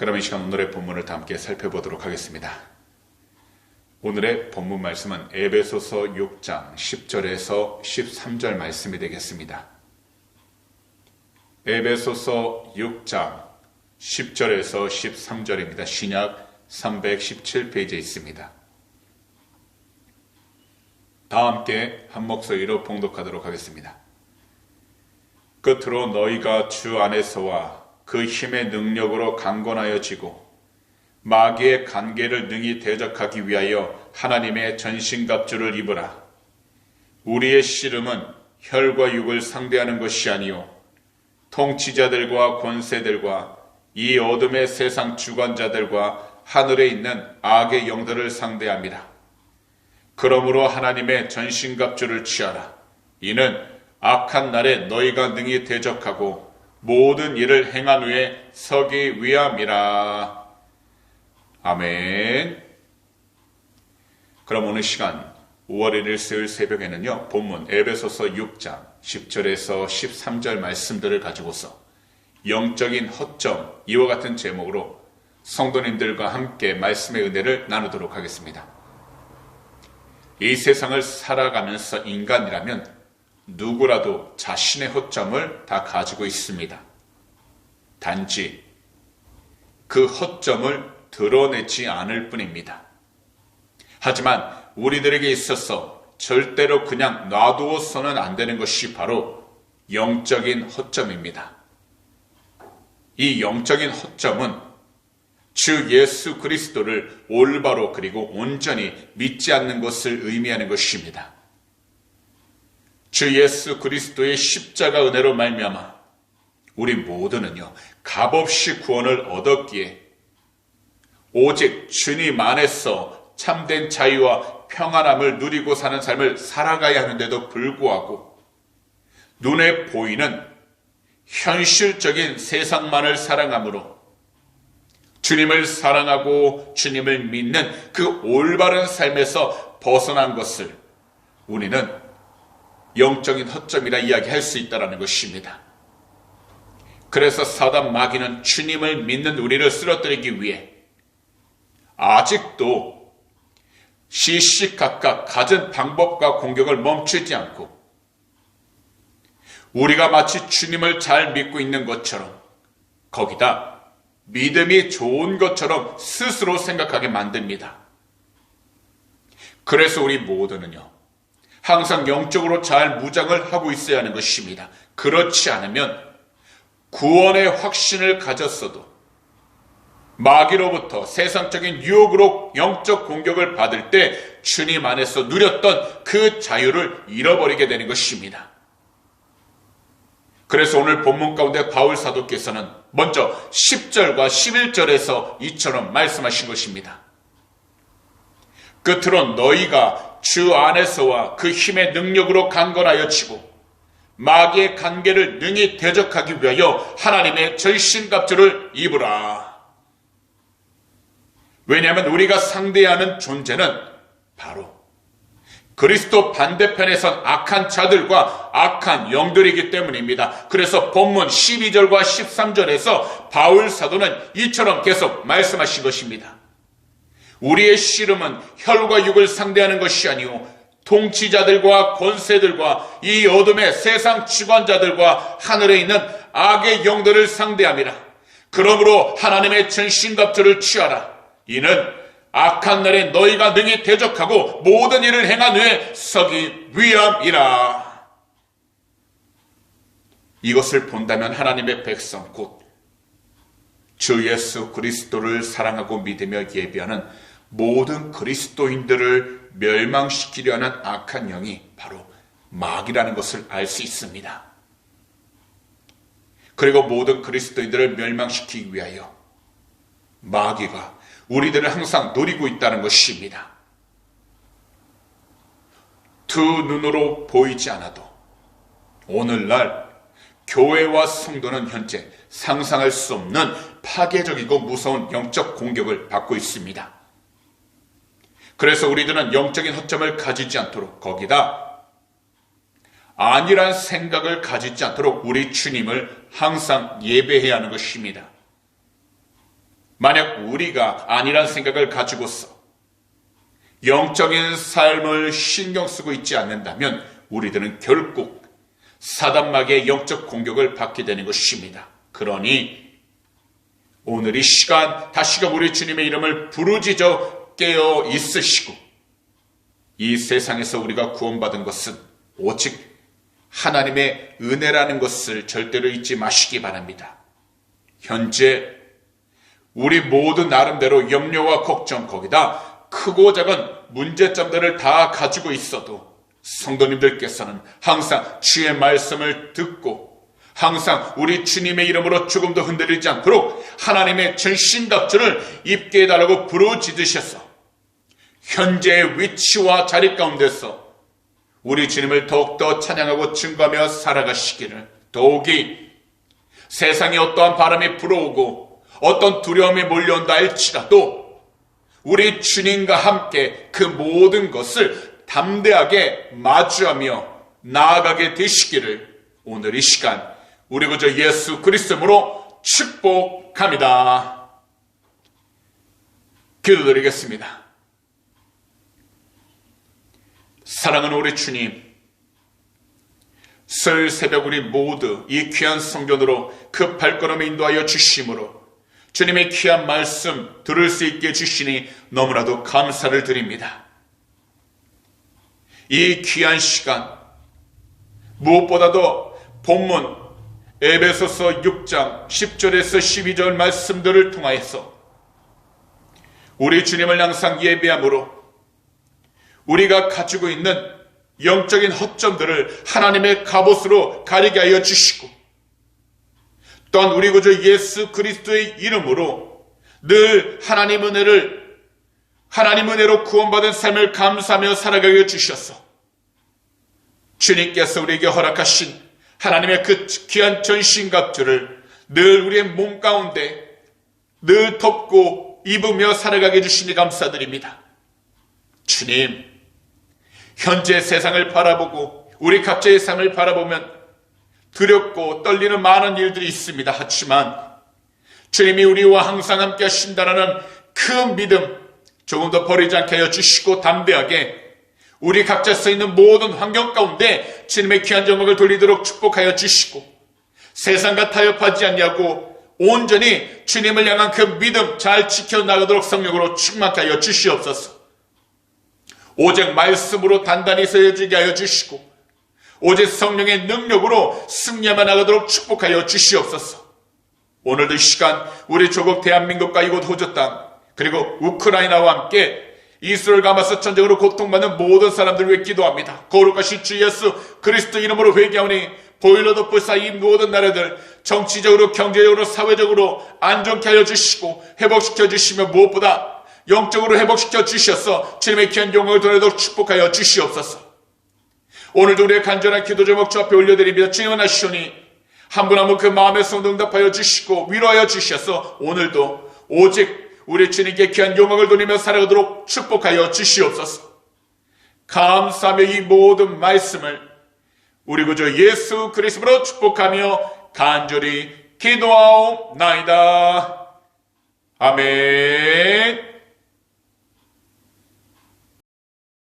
그럼 이 시간 오늘의 본문을 다 함께 살펴보도록 하겠습니다. 오늘의 본문 말씀은 에베소서 6장 10절에서 13절 말씀이 되겠습니다. 에베소서 6장 10절에서 13절입니다. 신약 317페이지에 있습니다. 다 함께 한 목소리로 봉독하도록 하겠습니다. 끝으로 너희가 주 안에서와 그 힘의 능력으로 강건하여지고 마귀의 관계를 능히 대적하기 위하여 하나님의 전신갑주를 입으라. 우리의 씨름은 혈과 육을 상대하는 것이 아니요 통치자들과 권세들과 이 어둠의 세상 주관자들과 하늘에 있는 악의 영들을 상대합니다. 그러므로 하나님의 전신갑주를 취하라. 이는 악한 날에 너희가 능히 대적하고 모든 일을 행한 후에 서기 위함이라. 아멘. 그럼 오늘 시간 5월 1일 수요일 새벽에는요, 본문 에베소서 6장 10절에서 13절 말씀들을 가지고서 영적인 허점 이와 같은 제목으로 성도님들과 함께 말씀의 은혜를 나누도록 하겠습니다. 이 세상을 살아가면서 인간이라면 누구라도 자신의 허점을 다 가지고 있습니다. 단지 그 허점을 드러내지 않을 뿐입니다. 하지만 우리들에게 있어서 절대로 그냥 놔두어서는 안 되는 것이 바로 영적인 허점입니다. 이 영적인 허점은 주 예수 그리스도를 올바로 그리고 온전히 믿지 않는 것을 의미하는 것입니다. 주 예수 그리스도의 십자가 은혜로 말미암아 우리 모두는요 값없이 구원을 얻었기에 오직 주님 안에서 참된 자유와 평안함을 누리고 사는 삶을 살아가야 하는데도 불구하고 눈에 보이는 현실적인 세상만을 사랑함으로 주님을 사랑하고 주님을 믿는 그 올바른 삶에서 벗어난 것을 우리는 영적인 허점이라 이야기할 수 있다는 것입니다. 그래서 사단 마귀는 주님을 믿는 우리를 쓰러뜨리기 위해 아직도 시시각각 가진 방법과 공격을 멈추지 않고 우리가 마치 주님을 잘 믿고 있는 것처럼 거기다 믿음이 좋은 것처럼 스스로 생각하게 만듭니다. 그래서 우리 모두는요, 항상 영적으로 잘 무장을 하고 있어야 하는 것입니다. 그렇지 않으면 구원의 확신을 가졌어도 마귀로부터 세상적인 유혹으로 영적 공격을 받을 때 주님 안에서 누렸던 그 자유를 잃어버리게 되는 것입니다. 그래서 오늘 본문 가운데 바울 사도께서는 먼저 10절과 11절에서 이처럼 말씀하신 것입니다. 끝으로 너희가 주 안에서와 그 힘의 능력으로 강건하여 치고 마귀의 관계를 능히 대적하기 위하여 하나님의 절신갑주를 입으라. 왜냐하면 우리가 상대하는 존재는 바로 그리스도 반대편에 선 악한 자들과 악한 영들이기 때문입니다. 그래서 본문 12절과 13절에서 바울 사도는 이처럼 계속 말씀하신 것입니다. 우리의 씨름은 혈과 육을 상대하는 것이 아니오 통치자들과 권세들과 이 어둠의 세상 주관자들과 하늘에 있는 악의 영들을 상대함이라. 그러므로 하나님의 전신갑주를 취하라. 이는 악한 날에 너희가 능히 대적하고 모든 일을 행한 후에 서기 위함이라. 이것을 본다면 하나님의 백성 곧 주 예수 그리스도를 사랑하고 믿으며 예비하는 모든 그리스도인들을 멸망시키려 하는 악한 영이 바로 마귀라는 것을 알 수 있습니다. 그리고 모든 그리스도인들을 멸망시키기 위하여 마귀가 우리들을 항상 노리고 있다는 것입니다. 두 눈으로 보이지 않아도 오늘날 교회와 성도는 현재 상상할 수 없는 파괴적이고 무서운 영적 공격을 받고 있습니다. 그래서 우리들은 영적인 허점을 가지지 않도록 거기다 아니란 생각을 가지지 않도록 우리 주님을 항상 예배해야 하는 것입니다. 만약 우리가 아니란 생각을 가지고서 영적인 삶을 신경 쓰고 있지 않는다면 우리들은 결국 사단막의 영적 공격을 받게 되는 것입니다. 그러니 오늘 이 시간 다시금 우리 주님의 이름을 부르짖어 깨어 있으시고 이 세상에서 우리가 구원받은 것은 오직 하나님의 은혜라는 것을 절대로 잊지 마시기 바랍니다. 현재 우리 모두 나름대로 염려와 걱정 거기다 크고 작은 문제점들을 다 가지고 있어도 성도님들께서는 항상 주의 말씀을 듣고 항상 우리 주님의 이름으로 조금도 흔들리지 않도록 하나님의 전신답주를 입게 해달라고 부르짖으셔서 현재의 위치와 자리 가운데서 우리 주님을 더욱더 찬양하고 증거하며 살아가시기를 더욱이 세상에 어떠한 바람이 불어오고 어떤 두려움이 몰려온다 할지라도 우리 주님과 함께 그 모든 것을 담대하게 마주하며 나아가게 되시기를 오늘 이 시간 우리 구주 예수 그리스도로 축복합니다. 기도드리겠습니다. 사랑하는 우리 주님, 설 새벽 우리 모두 이 귀한 성전으로 그 발걸음을 인도하여 주심으로 주님의 귀한 말씀 들을 수 있게 주시니 너무나도 감사를 드립니다. 이 귀한 시간, 무엇보다도 본문 에베소서 6장 10절에서 12절 말씀들을 통하여서 우리 주님을 항상 예배함으로 우리가 가지고 있는 영적인 허점들을 하나님의 갑옷으로 가리게 하여 주시고 또한 우리 구주 예수 그리스도의 이름으로 늘 하나님 은혜를 하나님 은혜로 구원받은 삶을 감사하며 살아가게 해 주셔서 주님께서 우리에게 허락하신 하나님의 그 귀한 전신갑주를 늘 우리의 몸 가운데 늘 덮고 입으며 살아가게 해주시니 감사드립니다. 주님, 현재 세상을 바라보고 우리 각자의 삶을 바라보면 두렵고 떨리는 많은 일들이 있습니다. 하지만 주님이 우리와 항상 함께 하신다는 큰 믿음 조금 더 버리지 않게 하여 주시고 담대하게 우리 각자 써 있는 모든 환경 가운데 주님의 귀한 정막을 돌리도록 축복하여 주시고 세상과 타협하지 않냐고 온전히 주님을 향한 그 믿음 잘 지켜나가도록 성령으로 충만케 하여 주시옵소서. 오직 말씀으로 단단히 서여지게 하여 주시고 오직 성령의 능력으로 승리하며 나가도록 축복하여 주시옵소서. 오늘도 이 시간 우리 조국 대한민국과 이곳 호주 땅 그리고 우크라이나와 함께 이스라엘 가마스 전쟁으로 고통받는 모든 사람들 위해 기도합니다. 거룩하신 주 예수 그리스도 이름으로 회개하오니 보일러 덮을 사이 모든 나라들 정치적으로 경제적으로 사회적으로 안정케 하여 주시고 회복시켜 주시며 무엇보다 영적으로 회복시켜 주셔서 주님의 귀한 영광을 돌아도록 축복하여 주시옵소서. 오늘도 우리의 간절한 기도 제목 주 앞에 올려드립니다. 주님은 하시오니 한 분 한 분 그 마음의 손 응답하여 주시고 위로하여 주셔서 오늘도 오직 우리 주님께 귀한 영광을 돌리며 살아가도록 축복하여 주시옵소서. 감사하며 이 모든 말씀을 우리 구주 예수 그리스도로 축복하며 간절히 기도하옵나이다. 아멘.